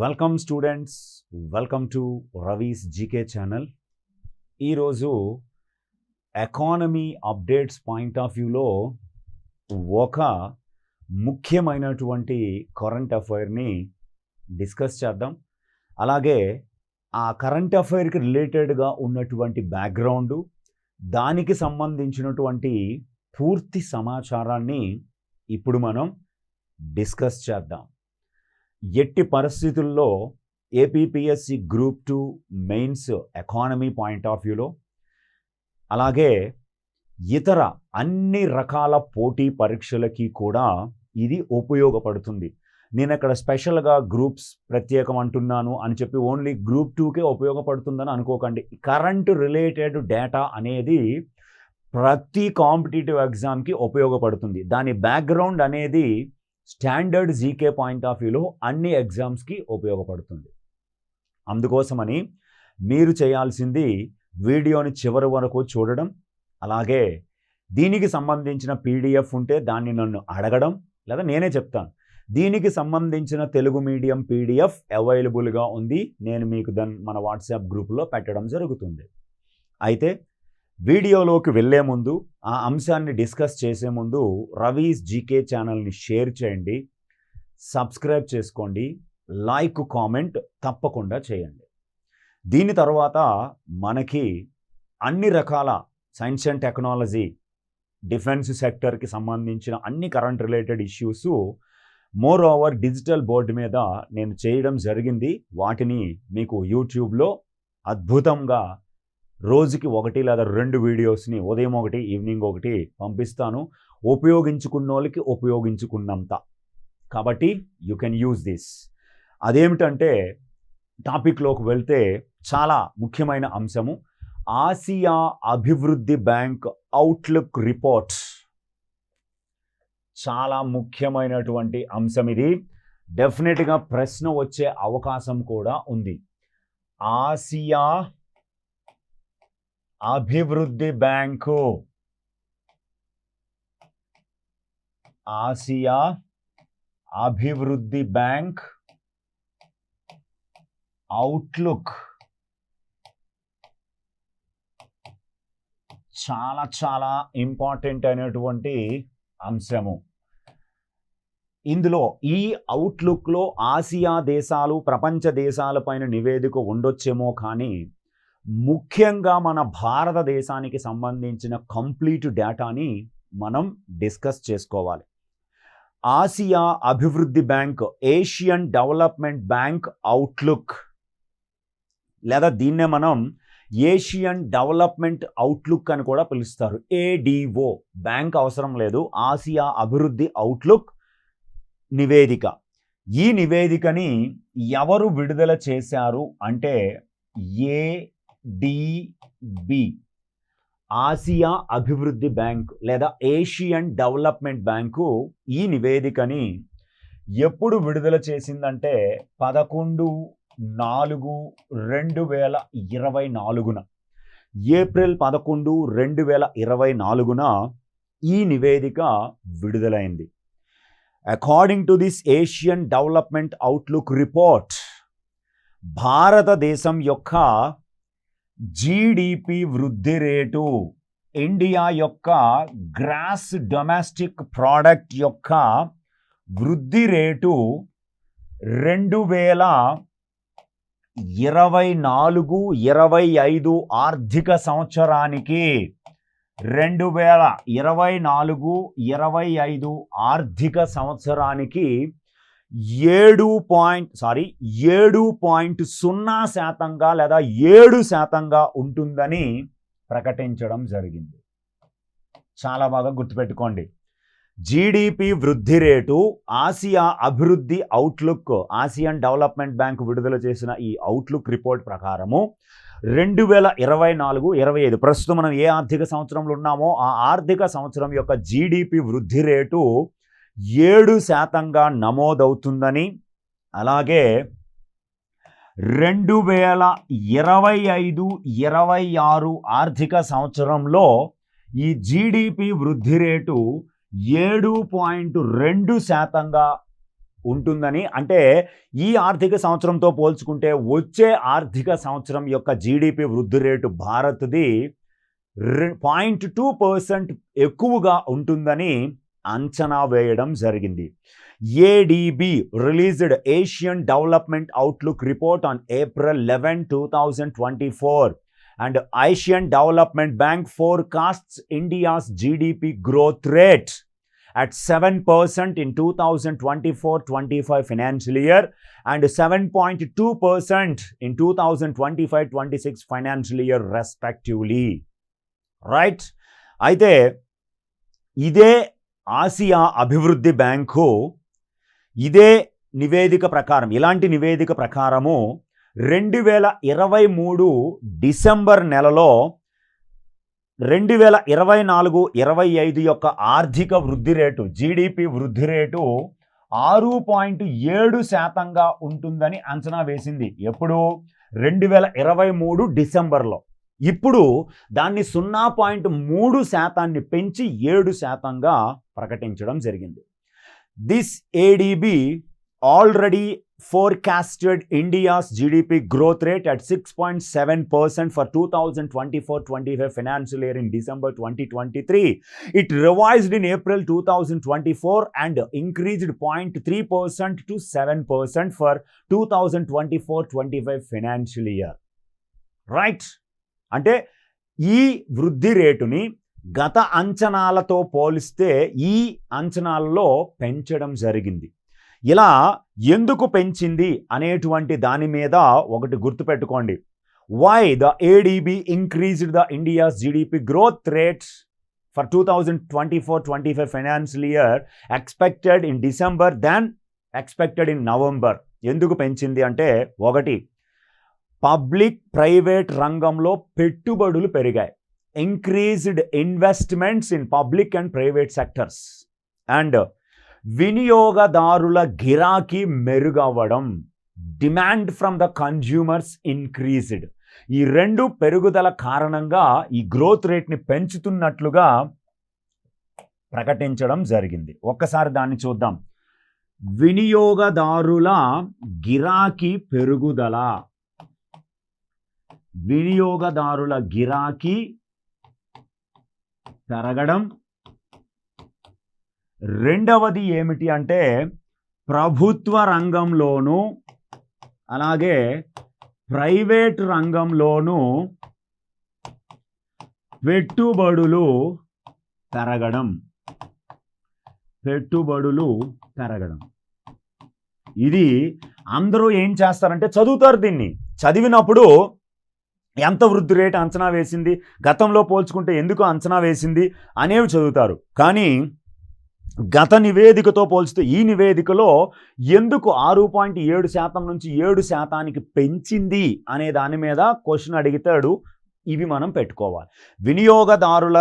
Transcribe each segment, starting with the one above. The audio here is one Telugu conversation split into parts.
Welcome students welcome to Ravi's GK channel ఈరోజు ఎకానమీ అప్డేట్స్ పాయింట్ ఆఫ్ వ్యూలో ఒక ముఖ్యమైనటువంటి కరెంట్ అఫైర్ని డిస్కస్ చేద్దాం. అలాగే ఆ కరెంట్ అఫైర్కి రిలేటెడ్గా ఉన్నటువంటి బ్యాక్గ్రౌండు దానికి సంబంధించినటువంటి పూర్తి సమాచారాన్ని ఇప్పుడు మనం డిస్కస్ చేద్దాం. ఎట్టి పరిస్థితుల్లో APPSC group two mains economy point of వ్యూలో అలాగే ఇతర అన్ని రకాల పోటీ పరీక్షలకి కూడా ఇది ఉపయోగపడుతుంది. నేను అక్కడ స్పెషల్గా గ్రూప్స్ ప్రత్యేకం అంటున్నాను అని చెప్పి ఓన్లీ గ్రూప్ టూకే ఉపయోగపడుతుందని అనుకోకండి. కరెంట్ రిలేటెడ్ డేటా అనేది ప్రతి కాంపిటేటివ్ ఎగ్జామ్కి ఉపయోగపడుతుంది. దాని బ్యాక్గ్రౌండ్ అనేది స్టాండర్డ్ జీకే పాయింట్ ఆఫ్ వ్యూలో అన్ని ఎగ్జామ్స్కి ఉపయోగపడుతుంది. అందుకోసమని మీరు చేయాల్సింది వీడియోని చివరి వరకు చూడడం అలాగే దీనికి సంబంధించిన పీడిఎఫ్ ఉంటే దాన్ని నన్ను అడగడం లేదా నేనే చెప్తాను. దీనికి సంబంధించిన తెలుగు మీడియం పీడిఎఫ్ అవైలబుల్గా ఉంది నేను మీకు దాన్ని మన వాట్సాప్ గ్రూప్లో పెట్టడం జరుగుతుంది. అయితే వీడియోలోకి వెళ్ళే ముందు ఆ అంశాన్ని డిస్కస్ చేసే ముందు రవీస్ జీకే ఛానల్ని షేర్ చేయండి సబ్స్క్రైబ్ చేసుకోండి లైక్ కామెంట్ తప్పకుండా చేయండి. దీని తర్వాత మనకి అన్ని రకాల సైన్స్ అండ్ టెక్నాలజీ డిఫెన్స్ సెక్టర్కి సంబంధించిన అన్ని current related issues moreover digital board మీద నేను చేయడం జరిగింది. వాటిని మీకు యూట్యూబ్లో అద్భుతంగా రోజుకి ఒకటి లేదా రెండు వీడియోస్ని ఉదయం ఒకటి ఈవినింగ్ ఒకటి పంపిస్తాను. ఉపయోగించుకున్న వాళ్ళకి ఉపయోగించుకున్నంత. కాబట్టి యూ కెన్ యూజ్ దిస్. అదేమిటంటే టాపిక్లోకి వెళ్తే చాలా ముఖ్యమైన అంశము. ఆసియా అభివృద్ధి బ్యాంక్ అవుట్లుక్ రిపోర్ట్. చాలా ముఖ్యమైనటువంటి అంశం ఇది. డెఫినెట్గా ప్రశ్న వచ్చే అవకాశం కూడా ఉంది. ఆసియా అభివృద్ధి బ్యాంకు. ఆసియా అభివృద్ధి బ్యాంక్. అవుట్లుక్. చాలా చాలా ఇంపార్టెంట్ అయినటువంటి అంశము. ఇందులో ఈ అవుట్లుక్లో ఆసియా దేశాలు ప్రపంచ దేశాలపైన నివేదిక ఉండొచ్చేమో కానీ ముఖ్యంగా మన భారతదేశానికి సంబంధించిన కంప్లీట్ డేటాని మనం డిస్కస్ చేసుకోవాలి. ఆసియా అభివృద్ధి bank Asian development bank outlook లేదా దీన్నే మనం ఏషియన్ డెవలప్మెంట్ అవుట్లుక్ అని కూడా పిలుస్తారు. ఏడిఓ బ్యాంక్ అవసరం లేదు. ఆసియా అభివృద్ధి అవుట్లుక్ నివేదిక. ఈ నివేదికని ఎవరు విడుదల చేశారు అంటే ఏ ఏడిబి ఆసియా అభివృద్ధి బ్యాంక్ లేదా ఏషియన్ డెవలప్మెంట్ బ్యాంకు ఈ నివేదికని ఎప్పుడు విడుదల చేసిందంటే పదకొండు నాలుగు రెండు వేల ఇరవై నాలుగున. ఏప్రిల్ పదకొండు రెండు వేల ఇరవై నాలుగున ఈ నివేదిక విడుదలైంది. According to this Asian development outlook report భారతదేశం యొక్క జీడిపి వృద్ధి రేటు ఇండియా యొక్క గ్రాస్ డొమెస్టిక్ ప్రోడక్ట్ యొక్క వృద్ధి రేటు రెండు వేల ఇరవై నాలుగు ఇరవై ఐదు ఆర్థిక సంవత్సరానికి రెండు వేల ఇరవై నాలుగు ఇరవై ఐదు ఆర్థిక సంవత్సరానికి ఏడు పాయింట్ సారీ ఏడు పాయింట్ సున్నా శాతంగా లేదా ఏడు శాతంగా ఉంటుందని ప్రకటించడం జరిగింది. చాలా బాగా గుర్తుపెట్టుకోండి. జీడిపి వృద్ధి రేటు ఆసియా అభివృద్ధి అవుట్లుక్ ఆసియన్ డెవలప్మెంట్ బ్యాంక్ విడుదల చేసిన ఈ అవుట్లుక్ రిపోర్ట్ ప్రకారము రెండు వేల ఇరవై నాలుగు ఇరవై ఐదు ప్రస్తుతం మనం ఏ ఆర్థిక సంవత్సరంలో ఉన్నామో ఆ ఆర్థిక సంవత్సరం యొక్క జీడిపి వృద్ధి రేటు ఏడు శాతంగా నమోదవుతుందని అలాగే రెండు వేల ఇరవై ఐదు ఇరవై ఆరు ఆర్థిక సంవత్సరంలో ఈ జీడిపి వృద్ధి రేటు ఏడు పాయింట్ రెండు శాతంగా ఉంటుందని అంటే ఈ ఆర్థిక సంవత్సరంతో పోల్చుకుంటే వచ్చే ఆర్థిక సంవత్సరం యొక్క జీడిపి వృద్ధి రేటు భారత్ది పాయింట్ టూ పర్సెంట్ ఎక్కువగా ఉంటుందని అంచనా వేయడం జరిగింది. ADB released Asian development outlook report on April eleven two thousand twenty four and Asian development bank forecasts India's GDP growth rate at 7% in 2024-25 financial year and 7.2% in 2025-26 financial year respectively. Right అయితే ఇదే ఆసియా అభివృద్ధి బ్యాంకు ఇదే నివేదిక ప్రకారం ఇలాంటి నివేదిక ప్రకారము రెండు వేల ఇరవై మూడు డిసెంబర్ నెలలో రెండు వేల ఇరవై నాలుగు ఇరవై ఐదు యొక్క ఆర్థిక వృద్ధి రేటు జీడిపి వృద్ధి రేటు ఆరు పాయింట్ ఏడు శాతంగా ఉంటుందని అంచనా వేసింది. ఎప్పుడు? రెండు వేల ఇరవై మూడు డిసెంబర్లో. ఇప్పుడు దాన్ని సున్నా పాయింట్ మూడు శాతాన్ని పెంచి ఏడు శాతంగా ప్రకటించడం జరిగింది. This ADB already forecasted India's GDP growth rate at six point seven percent for two thousand twenty four twenty five financial year in December twenty twenty three it revised in April two thousand twenty four and increased point three percent to seven percent for two thousand twenty four twenty five financial year right అంటే ఈ వృద్ధి రేటుని గత అంచనాలతో పోలిస్తే ఈ అంచనాలలో పెంచడం జరిగింది. ఇలా ఎందుకు పెంచింది అనేటువంటి దాని మీద ఒకటి గుర్తుపెట్టుకోండి. Why the ADB increased the India's GDP growth rates for two thousand twenty four twenty five financial year expected in December than expected in November ఎందుకు పెంచింది అంటే ఒకటి పబ్లిక్ ప్రైవేట్ రంగంలో పెట్టుబడులు పెరిగాయి. Increased investments in public and private sectors and వినియోగదారుల గిరాకీ మెరుగవ్వడం. Demand from the consumers increased ఈ రెండు పెరుగుదల కారణంగా ఈ గ్రోత్ రేట్ని పెంచుతున్నట్లుగా ప్రకటించడం జరిగింది. ఒక్కసారి దాన్ని చూద్దాం. వినియోగదారుల గిరాకీ పెరుగుదల. వినియోగదారుల గిరాకీ పెరగడం. రెండవది ఏమిటి అంటే ప్రభుత్వ రంగంలోనూ అలాగే ప్రైవేట్ రంగంలోనూ పెట్టుబడులు పెరగడం. పెట్టుబడులు పెరగడం. ఇది అందరూ ఏం చేస్తారంటే చదువుతారు దీన్ని. చదివినప్పుడు ఎంత వృద్ధి రేటు అంచనా వేసింది గతంలో పోల్చుకుంటే ఎందుకు అంచనా వేసింది అనేవి చదువుతారు. కానీ గత నివేదికతో పోల్చితే ఈ నివేదికలో ఎందుకు ఆరు పాయింట్ ఏడు శాతం నుంచి ఏడు శాతానికి పెంచింది అనే దాని మీద క్వశ్చన్ అడిగితాడు ఇవి మనం పెట్టుకోవాలి. వినియోగదారుల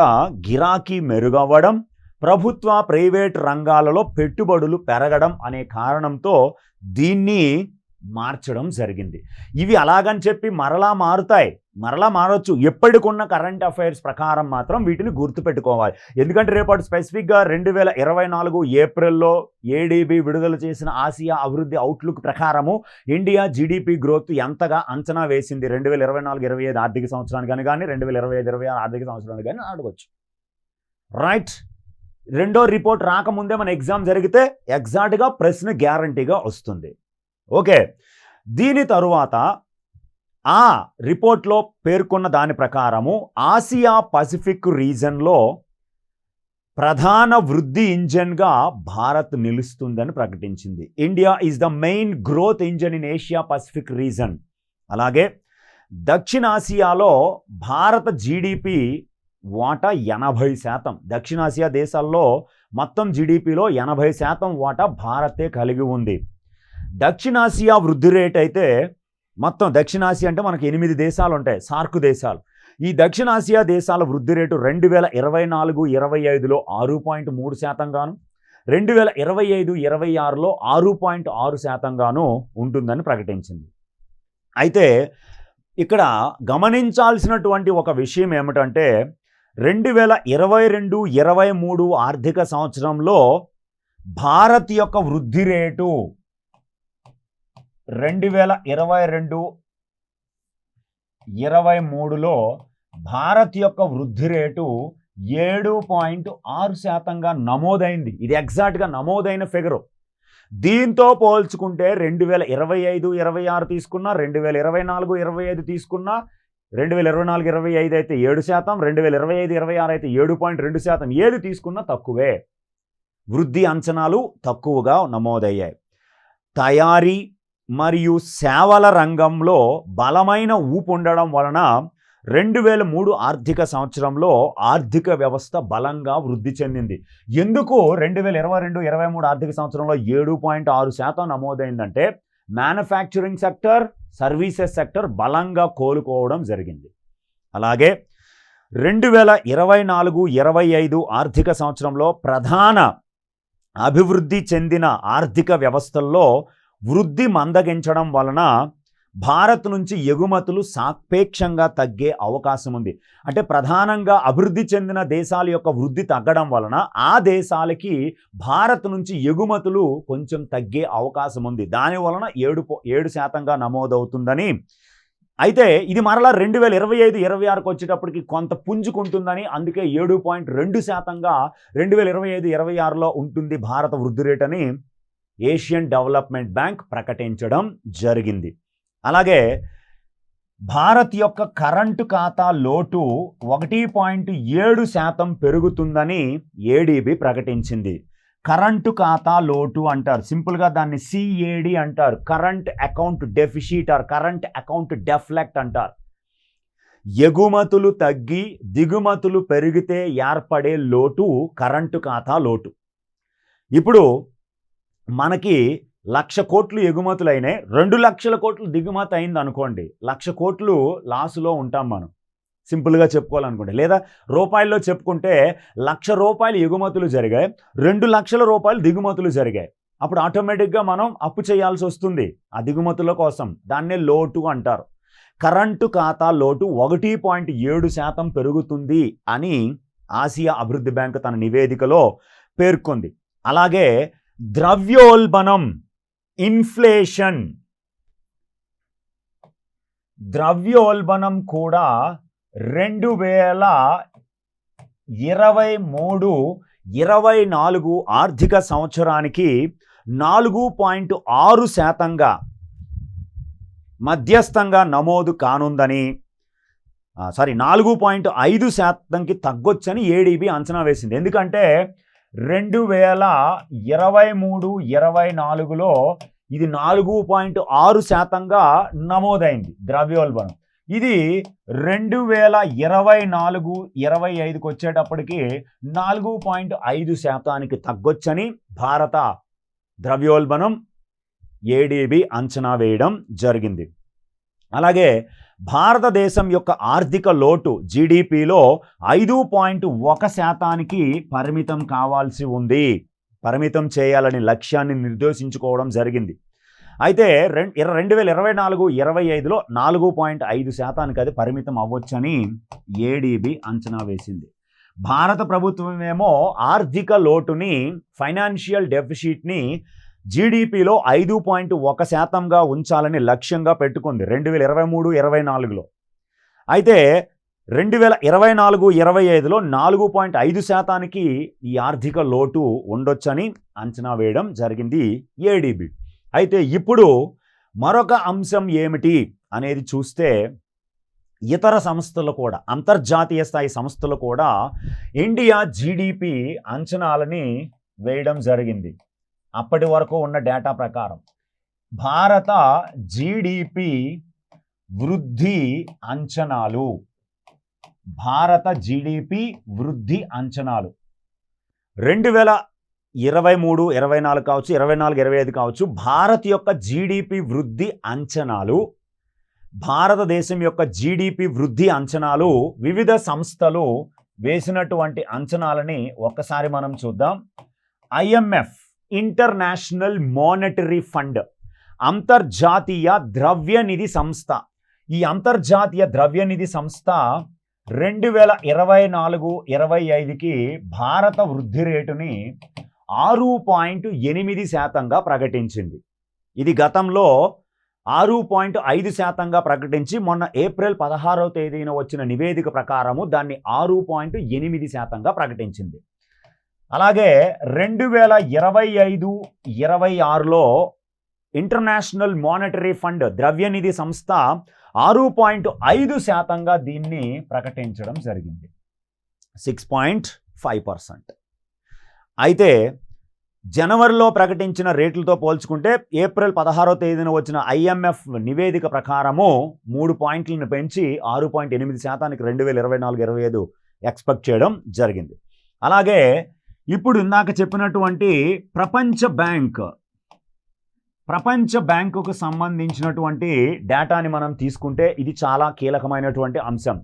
గిరాకీ మెరుగవ్వడం ప్రభుత్వ ప్రైవేట్ రంగాలలో పెట్టుబడులు పెరగడం అనే కారణంతో దీన్ని మార్చడం జరిగింది. ఇవి అలాగని చెప్పి మరలా మారుతాయి. మరలా మారొచ్చు. ఎప్పటికున్న కరెంట్ అఫైర్స్ ప్రకారం మాత్రం వీటిని గుర్తుపెట్టుకోవాలి. ఎందుకంటే రేపటి స్పెసిఫిక్గా రెండు వేల ఇరవై నాలుగు ఏప్రిల్లో ఏడీబీ విడుదల చేసిన ఆసియా అభివృద్ధి అవుట్లుక్ ప్రకారము ఇండియా జీడిపి గ్రోత్ ఎంతగా అంచనా వేసింది? రెండు వేల ఇరవై నాలుగు ఇరవై ఐదు ఆర్థిక సంవత్సరానికి కానీ రెండు వేల ఇరవై ఐదు ఇరవై ఆరు ఆర్థిక సంవత్సరానికి కానీ అడగచ్చు. రైట్. రెండో రిపోర్ట్ రాకముందే మన ఎగ్జామ్ జరిగితే ఎగ్జాక్ట్గా ప్రశ్న గ్యారంటీగా వస్తుంది. ఓకే. దీని తరువాత ఆ రిపోర్ట్లో పేర్కొన్న దాని ప్రకారము ఆసియా పసిఫిక్ రీజన్లో ప్రధాన వృద్ధి ఇంజన్గా భారత్ నిలుస్తుందని ప్రకటించింది. India is the main growth engine in Asia Pacific region. అలాగే దక్షిణాసియాలో భారత జీడిపి వాటా ఎనభై శాతం. దక్షిణాసియా దేశాల్లో మొత్తం జీడిపిలో ఎనభై శాతం వాటా భారతే కలిగి ఉంది. దక్షిణాసియా వృద్ధి రేట్ అయితే మొత్తం దక్షిణాసియా అంటే మనకు ఎనిమిది దేశాలు ఉంటాయి సార్కు దేశాలు. ఈ దక్షిణాసియా దేశాల వృద్ధి రేటు రెండు వేల ఇరవై నాలుగు ఇరవై ఐదులో ఆరు పాయింట్ మూడు శాతంగాను రెండు వేల ఇరవై ఐదు ఇరవై ఆరులో ఆరు పాయింట్ ఆరు శాతంగాను ఉంటుందని ప్రకటించింది. అయితే ఇక్కడ గమనించాల్సినటువంటి ఒక విషయం ఏమిటంటే రెండు వేల ఇరవై రెండు ఇరవై మూడు ఆర్థిక సంవత్సరంలో భారత్ యొక్క వృద్ధి రేటు రెండు వేల ఇరవై రెండు ఇరవై మూడులో భారత్ యొక్క వృద్ధి రేటు ఏడు పాయింట్ ఆరు శాతంగా నమోదైంది. ఇది ఎగ్జాక్ట్గా నమోదైన ఫిగరు. దీంతో పోల్చుకుంటే రెండు వేల ఇరవై ఐదు ఇరవై ఆరు తీసుకున్నా రెండు వేల ఇరవై నాలుగు ఇరవై ఐదు తీసుకున్నా రెండు వేల ఇరవై నాలుగు ఇరవై ఐదు అయితే ఏడు శాతం రెండు వేల ఇరవై ఐదు ఇరవై ఆరు అయితే ఏడు పాయింట్ రెండు శాతం. ఏది తీసుకున్నా తక్కువే. వృద్ధి అంచనాలు తక్కువగా నమోదయ్యాయి. తయారీ మరియు సేవల రంగంలో బలమైన ఊపు ఉండడం వలన రెండు వేల మూడు ఆర్థిక సంవత్సరంలో ఆర్థిక వ్యవస్థ బలంగా వృద్ధి చెందింది. ఎందుకు రెండు వేల ఇరవై రెండు ఇరవై మూడు ఆర్థిక సంవత్సరంలో ఏడు పాయింట్ ఆరు శాతం నమోదైందంటే మ్యానుఫ్యాక్చరింగ్ సెక్టర్ సర్వీసెస్ సెక్టర్ బలంగా కోలుకోవడం జరిగింది. అలాగే రెండు వేల ఇరవై నాలుగు ఇరవై ఐదు ఆర్థిక సంవత్సరంలో ప్రధాన అభివృద్ధి చెందిన ఆర్థిక వ్యవస్థల్లో వృద్ధి మందగించడం వలన భారత్ నుంచి ఎగుమతులు సాపేక్షంగా తగ్గే అవకాశం ఉంది. అంటే ప్రధానంగా అభివృద్ధి చెందిన దేశాల యొక్క వృద్ధి తగ్గడం వలన ఆ దేశాలకి భారత్ నుంచి ఎగుమతులు కొంచెం తగ్గే అవకాశం ఉంది. దాని వలన ఏడు ఏడు శాతంగా నమోదవుతుందని. అయితే ఇది మరలా రెండు వేల ఇరవై ఐదు ఇరవై ఆరుకు వచ్చేటప్పటికి కొంత పుంజుకుంటుందని అందుకే ఏడు పాయింట్ రెండు శాతంగా రెండు వేల ఇరవై ఐదు ఇరవై ఆరులో ఉంటుంది భారత వృద్ధి రేట్ అని ఏషియన్ డెవలప్మెంట్ బ్యాంక్ ప్రకటించడం జరిగింది. అలాగే భారత్ యొక్క కరెంటు ఖాతా లోటు ఒకటి పాయింట్ ఏడు శాతం పెరుగుతుందని ఏడీబీ ప్రకటించింది. కరెంటు ఖాతా లోటు అంటారు. సింపుల్గా దాన్ని సిఏడి అంటారు. Current account deficit or current account deflect అంటారు. ఎగుమతులు తగ్గి దిగుమతులు పెరిగితే ఏర్పడే లోటు కరెంటు ఖాతా లోటు. ఇప్పుడు మనకి లక్ష కోట్లు ఎగుమతులు అయినాయి రెండు లక్షల కోట్లు దిగుమతి అయింది అనుకోండి. లక్ష కోట్లు లాసులో ఉంటాం మనం. సింపుల్గా చెప్పుకోవాలనుకోండి లేదా రూపాయల్లో చెప్పుకుంటే లక్ష రూపాయలు ఎగుమతులు జరిగాయి. రెండు లక్షల రూపాయలు దిగుమతులు జరిగాయి. అప్పుడు ఆటోమేటిక్గా మనం అప్పు చేయాల్సి వస్తుంది. ఆ దిగుమతుల కోసం. దాన్నే లోటు అంటారు. కరెంటు ఖాతా లోటు ఒకటి పాయింట్ ఏడు శాతం పెరుగుతుంది అని ఆసియా అభివృద్ధి బ్యాంకు తన నివేదికలో పేర్కొంది. అలాగే ద్రవ్యోల్బణం ఇన్ఫ్లేషన్. ద్రవ్యోల్బణం కూడా రెండు వేల ఇరవై మూడు ఇరవై నాలుగు ఆర్థిక సంవత్సరానికి నాలుగు పాయింట్ ఆరు శాతంగా మధ్యస్థంగా నమోదు కానుందని సారీ నాలుగు పాయింట్ ఐదు శాతంకి తగ్గొచ్చని ఏడీబీ అంచనా వేసింది. ఎందుకంటే రెండు వేల ఇరవై మూడు ఇరవై నాలుగులో ఇది నాలుగు పాయింట్ ఆరు శాతంగా నమోదైంది ద్రవ్యోల్బణం. ఇది రెండు వేల ఇరవై నాలుగు ఇరవై ఐదుకి వచ్చేటప్పటికి నాలుగు పాయింట్ ఐదు శాతానికి తగ్గొచ్చని భారత ద్రవ్యోల్బణం ఏడీబీ అంచనా వేయడం జరిగింది. అలాగే భారతదేశం యొక్క ఆర్థిక లోటు జీడిపిలో ఐదు పాయింట్ ఒక శాతానికి పరిమితం కావాల్సి ఉంది. పరిమితం చేయాలని లక్ష్యాన్ని నిర్దేశించుకోవడం జరిగింది. అయితే రెం రెండు వేల ఇరవై నాలుగు ఇరవై ఐదులో నాలుగు పాయింట్ ఐదు శాతానికి అది పరిమితం అవ్వొచ్చని ఏడీబీ అంచనా వేసింది. భారత ప్రభుత్వం ఏమో ఆర్థిక లోటుని ఫైనాన్షియల్ డెఫిషిట్ని జీడిపిలో ఐదు పాయింట్ ఒక శాతంగా ఉంచాలని లక్ష్యంగా పెట్టుకుంది రెండు వేల ఇరవై మూడు ఇరవై నాలుగులో. అయితే రెండు వేల ఇరవై నాలుగు ఇరవై ఐదులో నాలుగు పాయింట్ ఐదు శాతానికి ఈ ఆర్థిక లోటు ఉండొచ్చని అంచనా వేయడం జరిగింది ఏడిబి. అయితే ఇప్పుడు మరొక అంశం ఏమిటి అనేది చూస్తే ఇతర సంస్థలు కూడా అంతర్జాతీయ స్థాయి సంస్థలు కూడా ఇండియా జీడిపి అంచనాలని వేయడం జరిగింది. అప్పటి వరకు ఉన్న డేటా ప్రకారం. భారత జీడిపి వృద్ధి అంచనాలు. భారత జీడిపి వృద్ధి అంచనాలు. రెండు వేల ఇరవై మూడు ఇరవై నాలుగు కావచ్చు ఇరవై నాలుగు ఇరవై ఐదు కావచ్చు భారత్ యొక్క జీడిపి వృద్ధి అంచనాలు భారతదేశం యొక్క జీడిపి వృద్ధి అంచనాలు వివిధ సంస్థలు వేసినటువంటి అంచనాలని ఒక్కసారి మనం చూద్దాం. ఐఎంఎఫ్ ఇంటర్నేషనల్ మానిటరీ ఫండ్ అంతర్జాతీయ ద్రవ్యనిధి సంస్థ. ఈ అంతర్జాతీయ ద్రవ్యనిధి సంస్థ రెండు వేల ఇరవై నాలుగు ఇరవై ఐదుకి భారత వృద్ధి రేటుని ఆరు పాయింట్ ఎనిమిది శాతంగా ప్రకటించింది. ఇది గతంలో ఆరు పాయింట్ ఐదు శాతంగా ప్రకటించి మొన్న ఏప్రిల్ పదహారవ తేదీన వచ్చిన నివేదిక ప్రకారము దాన్ని ఆరు పాయింట్ ఎనిమిది శాతంగా ప్రకటించింది. అలాగే రెండు వేల ఇరవై ఐదు ఇరవై ఆరులో ఇంటర్నేషనల్ మానిటరీ ఫండ్ ద్రవ్యనిధి సంస్థ ఆరు పాయింట్ ఐదు శాతంగా దీన్ని ప్రకటించడం జరిగింది. Six point five percent. అయితే జనవరిలో ప్రకటించిన రేట్లతో పోల్చుకుంటే ఏప్రిల్ పదహారో తేదీన వచ్చిన ఐఎంఎఫ్ నివేదిక ప్రకారము మూడు పాయింట్లను పెంచి ఆరు పాయింట్ ఎనిమిది శాతానికి రెండు వేల ఇరవై నాలుగు ఇరవై ఐదు ఎక్స్పెక్ట్ చేయడం జరిగింది. అలాగే ఇప్పుడు ఇందాక చెప్పినటువంటి ప్రపంచ బ్యాంక్ ప్రపంచ బ్యాంకుకు సంబంధించినటువంటి డేటాని మనం తీసుకుంటే ఇది చాలా కీలకమైనటువంటి అంశం.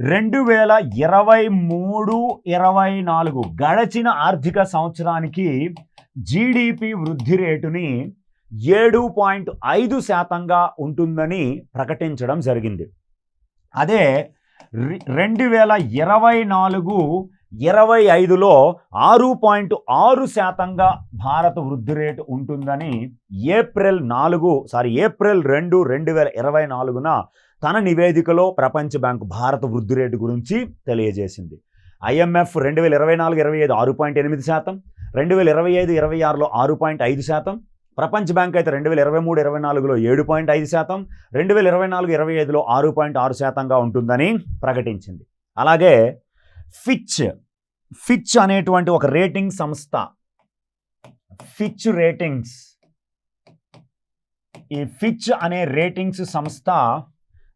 రెండు వేల ఇరవై మూడు ఇరవై నాలుగు గడచిన ఆర్థిక సంవత్సరానికి జీడిపి వృద్ధి రేటుని ఏడు పాయింట్ ఐదు శాతంగా ఉంటుందని ప్రకటించడం జరిగింది. అదే రి- రెండు వేల ఇరవై నాలుగు ఇరవై ఐదులో ఆరు పాయింట్ ఆరు శాతంగా భారత వృద్ధి రేటు ఉంటుందని ఏప్రిల్ నాలుగు సారీ ఏప్రిల్ రెండు రెండు వేల ఇరవై నాలుగున తన నివేదికలో ప్రపంచ బ్యాంకు భారత వృద్ధి రేటు గురించి తెలియజేసింది. ఐఎంఎఫ్ రెండు వేల ఇరవై నాలుగు ఇరవై ఐదు ఆరు పాయింట్ ఎనిమిది శాతం రెండు వేల ఇరవై ఐదు ఇరవై ఆరులో ఆరు పాయింట్ ఐదు శాతం ప్రపంచ బ్యాంక్ అయితే రెండు వేల ఇరవై మూడు ఇరవై నాలుగులో ఏడు పాయింట్ ఐదు శాతం రెండు వేల ఇరవై నాలుగు ఇరవై ఐదులో ఆరు పాయింట్ ఆరు శాతంగా ఉంటుందని ప్రకటించింది. అలాగే ఫిచ్ ఫిచ్ అనేటువంటి ఒక రేటింగ్ సంస్థ. ఫిచ్ రేటింగ్స్ ఈ ఫిచ్ అనే రేటింగ్స్ సంస్థ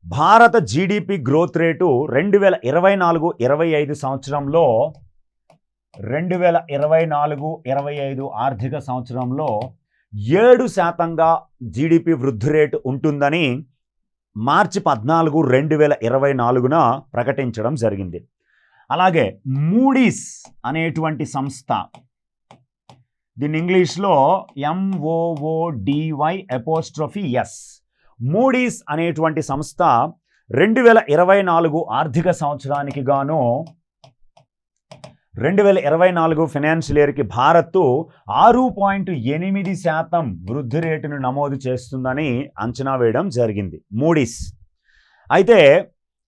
భారత జీడిపి గ్రోత్ రేటు రెండు వేల ఇరవై నాలుగు ఇరవై ఐదు సంవత్సరంలో రెండు వేల ఇరవై నాలుగు ఇరవై ఐదు ఆర్థిక సంవత్సరంలో ఏడు శాతంగా జీడిపి వృద్ధి రేటు ఉంటుందని మార్చి పద్నాలుగు రెండు వేల ఇరవై నాలుగున ప్రకటించడం జరిగింది. అలాగే మూడీస్ అనేటువంటి సంస్థ. దీన్ని ఇంగ్లీష్లో ఎంఓఓడివై ఎపోస్ట్రఫీ ఎస్ మూడీస్ అనేటువంటి సంస్థ రెండు వేల ఇరవై నాలుగు ఆర్థిక సంవత్సరానికి గాను రెండు వేల ఇరవై నాలుగు ఫినాన్షియల్ ఇయర్కి భారత్ ఆరు పాయింట్ ఎనిమిది శాతం వృద్ధి రేటును నమోదు చేస్తుందని అంచనా వేయడం జరిగింది. మూడీస్ అయితే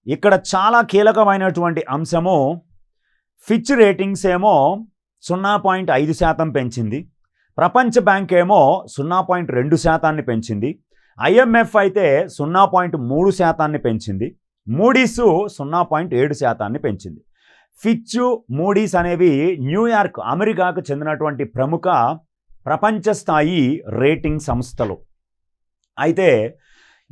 ఇక్కడ చాలా కీలకమైనటువంటి అంశము ఫిచ్ రేటింగ్స్ ఏమో సున్నా పాయింట్ ఐదు శాతం పెంచింది. ప్రపంచ బ్యాంక్ ఏమో సున్నా పాయింట్ రెండు శాతాన్ని పెంచింది. ఐఎంఎఫ్ అయితే సున్నా పాయింట్ మూడు శాతాన్ని పెంచింది. మూడీస్ సున్నా పాయింట్ ఏడు శాతాన్ని పెంచింది. ఫిచ్ మూడీస్ అనేవి న్యూయార్క్ అమెరికాకు చెందినటువంటి ప్రముఖ ప్రపంచ స్థాయి రేటింగ్ సంస్థలు. అయితే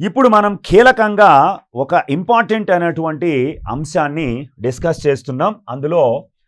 ఇప్పుడు మనం కీలకంగా ఒక ఇంపార్టెంట్ అయినటువంటి అంశాన్ని డిస్కస్ చేస్తున్నాం. అందులో